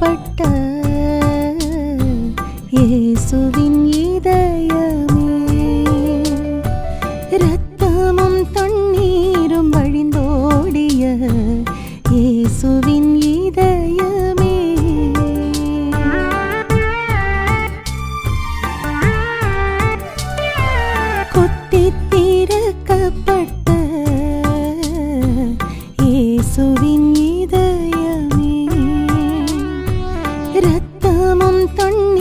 கட்டப்பட்ட இயேசுவின் இதயமே. இரத்தமும் தண்ணீரும் வழிந்தோடிய இயேசுவின் இதயமே. கொத்தி തൊണ്ണ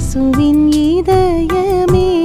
இயேசுவின் இதயமே.